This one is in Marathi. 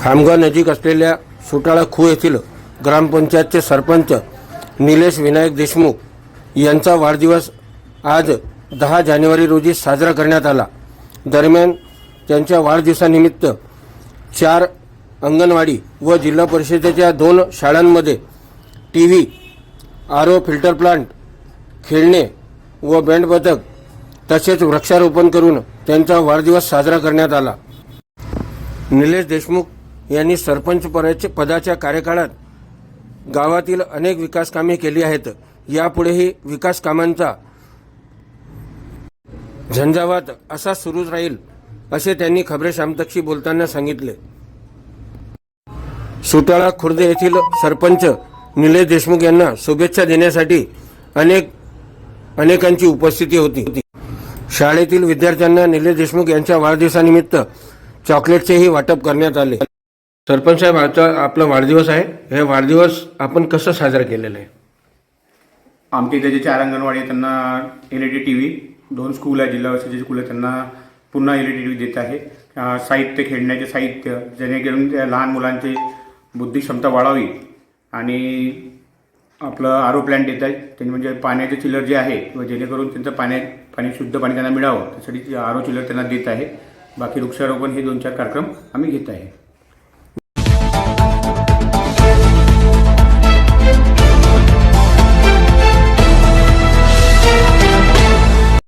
खामगाव नजीक असलेल्या सुटाळा खू येथील ग्रामपंचायतचे सरपंच निलेश विनायक देशमुख यांचा वाढदिवस आज दहा जानेवारी रोजी साजरा करण्यात आला. दरम्यान त्यांच्या वाढदिवसानिमित्त चार अंगणवाडी व जिल्हा परिषदेच्या दोन शाळांमध्ये T V R O filter plant खेळणे व बँड पथक तसेच वृक्षारोपण करून त्यांचा वाढदिवस साजरा करण्यात आला. निलेश देशमुख यांनी सरपंच पदाच्या कार्यकाळात गावातील अनेक विकास कामे केली आहेत. यापुढेही विकास कामांचा झंझावात असा सुरूच राहील असे त्यांनी खबरे बोलताना सांगितले. सुटाळा खुर्द येथील सरपंच निलेश देशमुख यांना शुभेच्छा देण्यासाठी अनेक अनेकांची उपस्थिती होती. शाळेतील विद्यार्थ्यांना निलेश देशमुख यांच्या वाढदिवसानिमित्त चॉकलेटचेही वाटप करण्यात आले. सरपंच साहेब आता आपला वाढदिवस आहे. हे वाढदिवस आपण कसं साजरा केलेला आहे? आमच्या इथे जे चार अंगणवाडी आहे त्यांना L E D T V दोन स्कूल आहे जिल्हा परिषदेचे स्कूल आहे त्यांना पुन्हा L E D T V देत आहे. अं, साहित्य खेळण्याचे साहित्य जेणेकरून त्या लहान मुलांची बुद्धिक्षमता वाढावी. आणि आपलं आरो प्लॅन देत आहे त्यांनी म्हणजे पाण्याचे चिलर जे आहे व जेणेकरून त्यांचं पाण्या पाणी शुद्ध पाणी त्यांना मिळावं. त्यासाठी आरो चिलर त्यांना देत आहे. बाकी वृक्षारोपण हे दोन चार कार्यक्रम आम्ही घेत आहे.